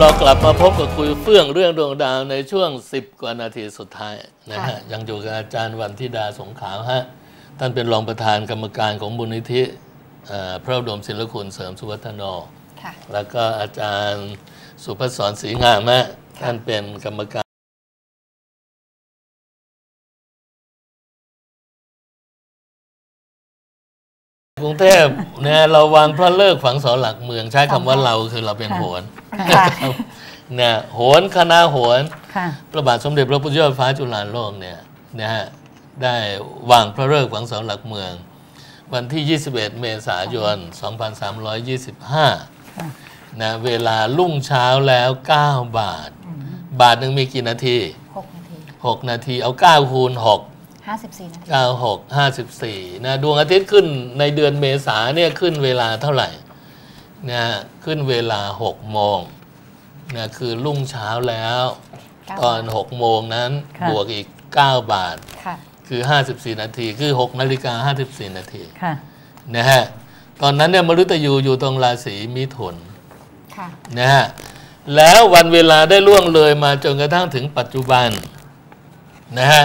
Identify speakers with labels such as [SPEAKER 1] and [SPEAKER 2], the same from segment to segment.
[SPEAKER 1] เรากลับมาพบกับคุยเฟื่องเรื่องดวงดาวในช่วง 10 กว่านาทีสุดท้ายนะฮะ
[SPEAKER 2] ค่ะ
[SPEAKER 1] ยังอยู่กับอาจารย์วันธิดาสงขาวฮะท่านเป็นรองประธานกรรมการของมูลนิธิเอ่อพระอุดมศิลคุณเสริมสุวัฒโน
[SPEAKER 2] ค่ะ
[SPEAKER 1] แล้วก็อาจารย์สุพศรศรีงามฮะท่านเป็นกรรมการ รุงเทพเนี่ยเราวางพระเลิกษ์ฝังเสาหลักเมืองใช้คำว่าเราคือเราเป็นโหน
[SPEAKER 2] ค่ะ
[SPEAKER 1] เนี่ยโหนคณะโหน
[SPEAKER 3] ค่ะ
[SPEAKER 1] พระบาทสมเด็จพระพุทธยอดฟ้าจุฬาโลกเนี่ยนะฮะได้วางพระเลิกษ์ฝังเสาหลักเมือง วันที่ 21 เมษายน 2325นะเวลารุ่งเช้าแล้ว 9 บาท บาทหนึ่งมีกี่นาที
[SPEAKER 2] หกนาที
[SPEAKER 1] 6 นาทีเอา 9 คูณ 6
[SPEAKER 2] ห้าสิบสี่นาที
[SPEAKER 1] 96 54นะดวงอาทิตย์ขึ้นในเดือนเมษาเนี่ยขึ้นเวลาเท่าไหร่นะขึ้นเวลา6โมงนะคือรุ่งเช้าแล้ว
[SPEAKER 2] เก้า
[SPEAKER 1] ตอน6โมงนั้น
[SPEAKER 3] ค่ะ
[SPEAKER 1] บวกอีก9บาท
[SPEAKER 2] ค่ะ
[SPEAKER 1] คือ 54 นาที คือ 6นาฬิกา54 นาที
[SPEAKER 3] ค่ะ
[SPEAKER 1] นะฮะ ตอนนั้นเนี่ยมฤตยูอยู่ตรงราศีมิถุน
[SPEAKER 2] ค่ะ
[SPEAKER 1] นะฮะ แล้ววันเวลาได้ล่วงเลยมาจนกระทั่งถึงปัจจุบัน นะฮะ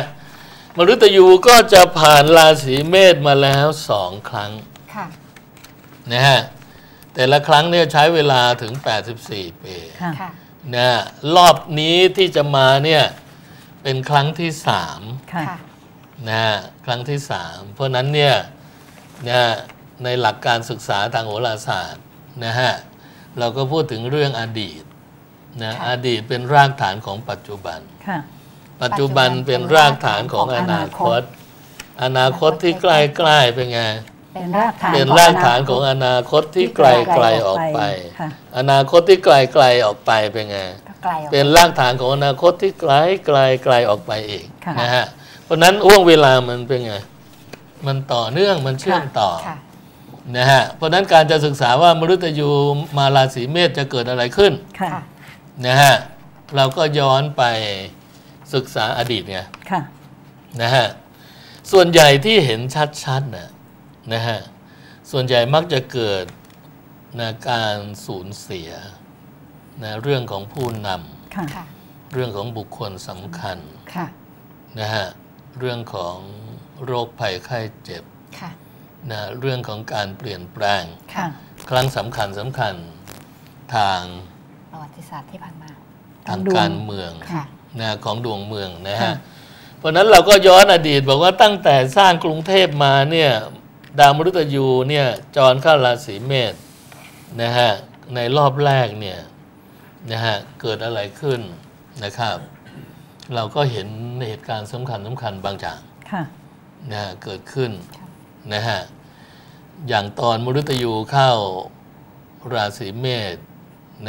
[SPEAKER 1] มฤตยูก็จะผ่านราศีเมษมาแล้วสองครั้ง
[SPEAKER 2] ค่ะ
[SPEAKER 1] นะฮะแต่ละครั้งเนี่ยใช้เวลาถึง 84 ปี
[SPEAKER 3] ค่ะ
[SPEAKER 2] ค่ะ
[SPEAKER 1] นะฮะรอบนี้ที่จะมาเนี่ยเป็นครั้งที่สาม
[SPEAKER 3] ค่ะ
[SPEAKER 2] ค่ะ
[SPEAKER 1] นะฮะครั้งที่สามเพราะนั้นเนี่ยนะฮะในหลักการศึกษาทางโหราศาสตร์นะฮะเราก็พูดถึงเรื่องอดีตนะ
[SPEAKER 2] ค่ะ
[SPEAKER 1] อดีตเป็นรากฐานของปัจจุบัน
[SPEAKER 3] ค่ะ
[SPEAKER 1] ปัจจุบันเป็นรากฐานของอนาคต อนาคตที่ใกล้ๆเป็นไง
[SPEAKER 2] เป็นรากฐาน
[SPEAKER 1] เป็น
[SPEAKER 3] ของ
[SPEAKER 1] รากฐานของอนาคตที่ไกลไกลๆออกไป
[SPEAKER 3] ค่ะ
[SPEAKER 1] อนาคตที่ไกลไกลๆออกไปเป็นไง
[SPEAKER 2] ก็ไกลออก
[SPEAKER 1] เป็นรากฐานของอนาคตที่ไกลไกลไกลออกไปอีก
[SPEAKER 3] ค่ะ
[SPEAKER 1] นะฮะเพราะฉะนั้นห่วงเวลามันเป็นไงมันต่อเนื่องมันเชื่อมต่อ
[SPEAKER 2] ค่ะ
[SPEAKER 1] นะฮะเพราะฉะนั้นการจะศึกษาว่ามฤตยูมาราศีเมษจะเกิดอะไรขึ้น
[SPEAKER 3] ค่ะ
[SPEAKER 2] ค่ะ
[SPEAKER 1] นะฮะเราก็ย้อนไป ศึกษาอดีตไง
[SPEAKER 3] ค่ะ
[SPEAKER 1] นะฮะส่วนใหญ่ที่เห็นชัดๆนะนะฮะส่วนใหญ่มักจะเกิดนะการสูญเสียนะเรื่องของผู้น
[SPEAKER 3] ค่ะ
[SPEAKER 2] ค่ะำ
[SPEAKER 1] เรื่องของบุคคลสำคัญ
[SPEAKER 2] ค่ะ
[SPEAKER 1] นะฮะเรื่องของโรคภัยไข้เจ็บ
[SPEAKER 2] ค่ะ
[SPEAKER 1] นะเรื่องของการเปลี่ยนแปลง
[SPEAKER 2] ค่ะ
[SPEAKER 1] ครั้งสำคัญสำคัญทาง
[SPEAKER 2] ประวัติศาสตร์ที่ผ่านมา
[SPEAKER 1] ทาง
[SPEAKER 3] ดวง
[SPEAKER 1] การเมือง
[SPEAKER 2] ค่ะ
[SPEAKER 1] นะของดวงเมืองนะ
[SPEAKER 3] ค่ะ
[SPEAKER 1] ฮะเพราะฉะนั้นเราก็ย้อนอดีตบอกว่าตั้งแต่สร้างกรุงเทพมาเนี่ยดาวมฤตยูเนี่ยจรเข้าราศีเมษนะฮะในรอบแรกเนี่ยนะฮะเกิดอะไรขึ้นนะครับ เราก็เห็นเหตุการณ์สำคัญสำคัญบางอย่าง
[SPEAKER 3] ค่ะ
[SPEAKER 1] นะฮะเกิดขึ้น
[SPEAKER 2] ค่ะ
[SPEAKER 1] นะฮะอย่างตอนมฤตยูเข้าราศีเมษ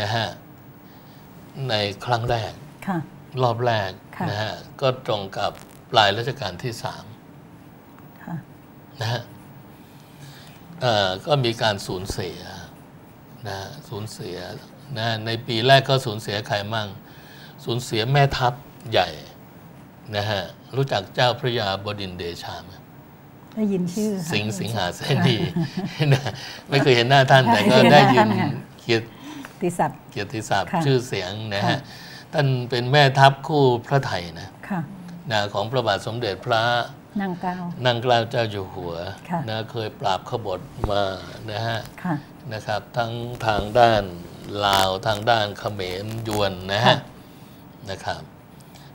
[SPEAKER 1] นะฮะในครั้งแรก
[SPEAKER 3] ค่ะ
[SPEAKER 1] รอบแรก
[SPEAKER 3] ค่ะ
[SPEAKER 1] นะฮะก็ตรงกับปลายรัชกาลที่สาม
[SPEAKER 3] ค่ะ
[SPEAKER 1] นะฮะเอ่อก็มีการสูญเสียนะฮะสูญเสียนะในปีแรกก็สูญเสียใครมั่ง สูญเสียแม่ทัพใหญ่นะฮะรู้จักเจ้าพระยาบดินทร์เดชาไหม
[SPEAKER 3] ได้ยินชื่อค่ะ
[SPEAKER 1] สิงห์สิงหาเสนีนะไม่เคยเห็นหน้าท่านแต่ก็ได้ยิน
[SPEAKER 3] เห็นหน้าท่านค่ะ
[SPEAKER 1] เกียรติ
[SPEAKER 3] ติศัพท์
[SPEAKER 1] เกียรติศัพท์
[SPEAKER 3] ค่ะ
[SPEAKER 1] ชื่อเสียงนะฮะ
[SPEAKER 3] ค่ะ
[SPEAKER 1] ท่านเป็นแม่ทัพคู่พระไทยนะ
[SPEAKER 3] ค่ะ
[SPEAKER 1] นะของพระบาทสมเด็จพระ
[SPEAKER 3] นางเก้า
[SPEAKER 1] นั่งเกล้าเจ้าอยู่หัว
[SPEAKER 3] ค่ะ
[SPEAKER 1] นะเคยปราบขบฏมานะฮะ
[SPEAKER 3] ค่ะ
[SPEAKER 1] นะครับ ทั้งทางด้านลาวทางด้านเขมรยวนนะฮะ
[SPEAKER 3] ค่ะ
[SPEAKER 1] นะครับ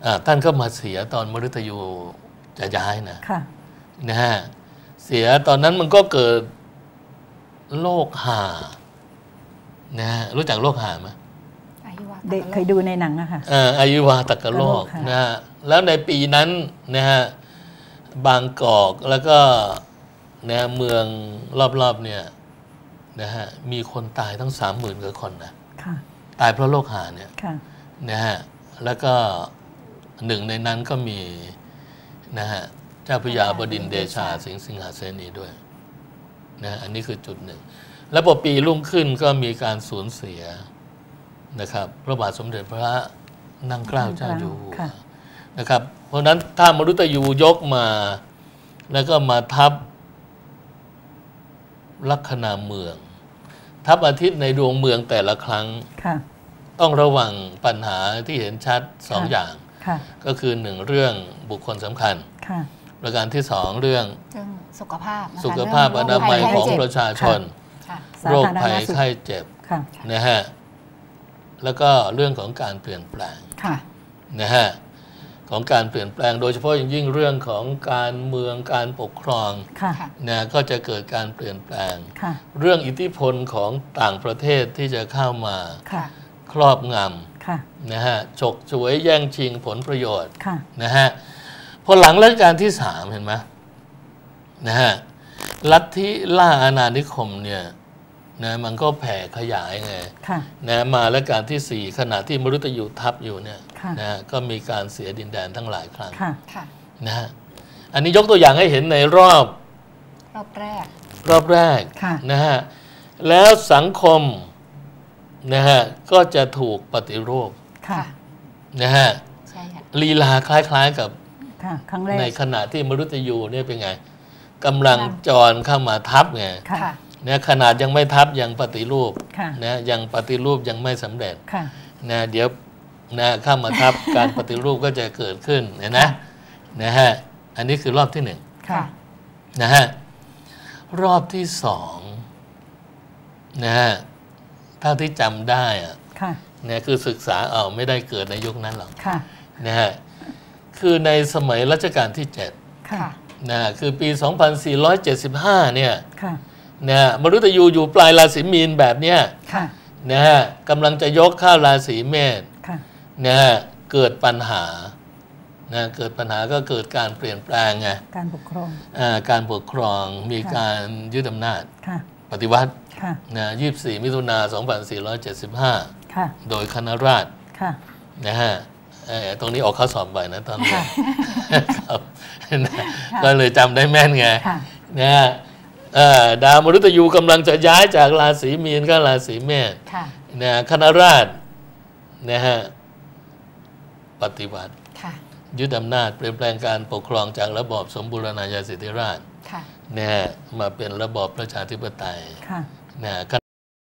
[SPEAKER 1] อ่าท่านก็มาเสียตอนมฤตยูจะย้ายนะ
[SPEAKER 3] ค่ะ
[SPEAKER 1] นะฮะเสียตอนนั้นมันก็เกิดโรคห่านะฮะรู้จักโรคห่าไหม
[SPEAKER 2] อายุวัฒ
[SPEAKER 3] เด็กเคยดูในหนังอะค่ะ
[SPEAKER 1] เอ่ออายุวาตกโรค
[SPEAKER 3] ค่ะ
[SPEAKER 1] นะฮะแล้วในปีนั้นนะฮะบางกอกแล้วก็นะเมืองรอบๆเนี่ยนะฮะมีคนตายทั้งสามหมื่นกว่าคนนะ
[SPEAKER 3] ค่ะ
[SPEAKER 1] ตายเพราะโรคหาเนี่ย
[SPEAKER 3] ค่ะ
[SPEAKER 1] นะฮะแล้วก็หนึ่งในนั้นก็มีนะฮะเจ้าพระยาบดินทร์เดชาสิงห์สิงหาเสนีด้วยนะฮะอันนี้คือจุดหนึ่ง แล้วพอปีรุ่งขึ้นก็มีการสูญเสีย นะครับพระบาทสมเด็จพระนั่งเกล้าเจ้าอยู่หัว
[SPEAKER 3] ค่ะ
[SPEAKER 1] นะครับ เพราะฉะนั้นถ้ามรุตยูยกมา แล้วก็มาทับลัคนาเมือง ทับอาทิตย์ในดวงเมืองแต่ละครั้ง
[SPEAKER 3] ค่ะ
[SPEAKER 1] ต้องระวังปัญหาที่เห็นชัดสอง
[SPEAKER 3] ค่ะ
[SPEAKER 1] อย่าง
[SPEAKER 3] ค่ะ
[SPEAKER 1] ก็คือหนึ่งเรื่องบุคคลสำคัญ
[SPEAKER 3] ค่ะ
[SPEAKER 1] ประการที่สองเรื่อง
[SPEAKER 2] เรื่องสุขภาพนะคะ
[SPEAKER 1] สุขภาพอ
[SPEAKER 2] เรื่
[SPEAKER 1] นามัย
[SPEAKER 2] โรค
[SPEAKER 1] ของ
[SPEAKER 2] ภั
[SPEAKER 1] ประชาชน
[SPEAKER 2] ค่ะ
[SPEAKER 3] สา
[SPEAKER 1] โรค
[SPEAKER 3] ธารณ
[SPEAKER 1] ภัย
[SPEAKER 3] สุข
[SPEAKER 1] ไข้เจ็บ
[SPEAKER 3] ค่ะ
[SPEAKER 1] นะฮะ แล้วก็เรื่องของการเปลี่ยนแปลง
[SPEAKER 3] ค่ะ
[SPEAKER 1] นะฮะของการเปลี่ยนแปลง โดยเฉพาะอย่างยิ่งเรื่องของการเมืองการปกครอง
[SPEAKER 3] ค่ะ
[SPEAKER 2] ค่ะ
[SPEAKER 1] นะก็จะเกิดการเปลี่ยนแปลง
[SPEAKER 3] ค่ะ
[SPEAKER 1] เรื่องอิทธิพลของต่างประเทศที่จะเข้ามา
[SPEAKER 3] ค่ะ
[SPEAKER 1] ครอบง
[SPEAKER 3] ค่ะำ
[SPEAKER 1] นะฮะฉกฉวยแย่งชิงผลประโยชน์
[SPEAKER 3] ค่ะ
[SPEAKER 1] นะฮะพอหลังรัชกาลที่สามเห็นไหมนะฮะลัทธิล่าอาณานิคมเนี่ย นะมันก็แผ่ขยายไง
[SPEAKER 3] ค่ะ
[SPEAKER 1] นะมาและการที่สี่ขณะที่มรุตยูทับอยู่เนี่ย
[SPEAKER 3] ค่ะ
[SPEAKER 1] นะฮะก็มีการเสียดินแดนทั้งหลายครั้ง
[SPEAKER 3] ค่ะ
[SPEAKER 2] ค่ะ
[SPEAKER 1] นะฮะอันนี้ยกตัวอย่างให้เห็นในรอบ
[SPEAKER 2] รอบแรก
[SPEAKER 1] รอบแรก
[SPEAKER 3] ค่ะ
[SPEAKER 1] นะฮะแล้วสังคมนะฮะก็จะถูกปฏิรูป
[SPEAKER 3] ค่ะ
[SPEAKER 1] นะฮะ
[SPEAKER 2] ใช่ค่ะ
[SPEAKER 1] ลีลาคล้ายๆกับ
[SPEAKER 3] ค่ะครั้งแรก
[SPEAKER 1] ในขณะที่มรุตยูเนี่ยเป็นไงกำลังจรเข้ามาทับไง
[SPEAKER 3] ค่ะ
[SPEAKER 2] ค่ะ
[SPEAKER 1] นะขนาดยังไม่ทับยังปฏิรูป
[SPEAKER 3] ค่ะ
[SPEAKER 1] นะยังปฏิรูปยังไม่สำเร็จ
[SPEAKER 3] ค่ะ
[SPEAKER 1] นะเดี๋ยวนะเข้ามาทับการปฏิรูปก็จะเกิดขึ้นเห็นนะนะฮะอันนี้คือรอบที่หนึ่ง
[SPEAKER 3] ค่ะ
[SPEAKER 1] นะฮะรอบที่สองนะฮะเท่าที่จำได้อะ
[SPEAKER 3] ค่ะ
[SPEAKER 1] เนี่ยคือศึกษาเอาไม่ได้เกิดในยุคนั้นหรอก
[SPEAKER 3] ค่ะ
[SPEAKER 1] นะฮะคือในสมัยรัชกาลที่เจ็ด
[SPEAKER 3] ค่ะ
[SPEAKER 2] ค่ะ
[SPEAKER 1] นะฮะคือปี 2475 เนี่ย
[SPEAKER 3] ค่ะ
[SPEAKER 1] นะฮะมรุตยูอยู่ปลายราศีมีนแบบเนี้ย
[SPEAKER 3] ค่ะ
[SPEAKER 1] นะฮะกำลังจะยกเข้าราศีเมษ
[SPEAKER 3] ค่ะ
[SPEAKER 1] นะฮะเกิดปัญหานะเกิดปัญหาก็เกิดการเปลี่ยนแปลงไง
[SPEAKER 3] การปกครอง
[SPEAKER 1] อ่าการปกครองมี
[SPEAKER 3] ค่ะ
[SPEAKER 1] การยึดอำนาจ
[SPEAKER 3] ค่ะ
[SPEAKER 1] ปฏิวัติ
[SPEAKER 3] ค่ะ
[SPEAKER 1] นะ24มิถุนา2475
[SPEAKER 3] ค่ะ
[SPEAKER 1] โดยคณะราษฎร
[SPEAKER 3] ค่ะ
[SPEAKER 1] นะฮะเอ่อตรงนี้ออกข้อสอบบ่อยนะตอนนี้
[SPEAKER 3] ค่ะ
[SPEAKER 1] ครับนะก็เลยจำได้แม่นไง
[SPEAKER 3] ค่ะ
[SPEAKER 1] นะฮะเอ่อ ดาวมฤตยูกำลังจะย้ายจากราศีมีนก็ราศีเมษ
[SPEAKER 2] ค่ะ
[SPEAKER 1] นะคณะราษฎรนะฮะปฏิวัติ
[SPEAKER 2] ค่ะ
[SPEAKER 1] ยึดอำนาจเปลี่ยนแปลงการปกครองจากระบอบสมบูรณาญาสิทธิราชย์
[SPEAKER 2] ค่ะ
[SPEAKER 1] นะฮะมาเป็นระบอบประชาธิปไตย
[SPEAKER 3] ค่ะ
[SPEAKER 1] นะฮะ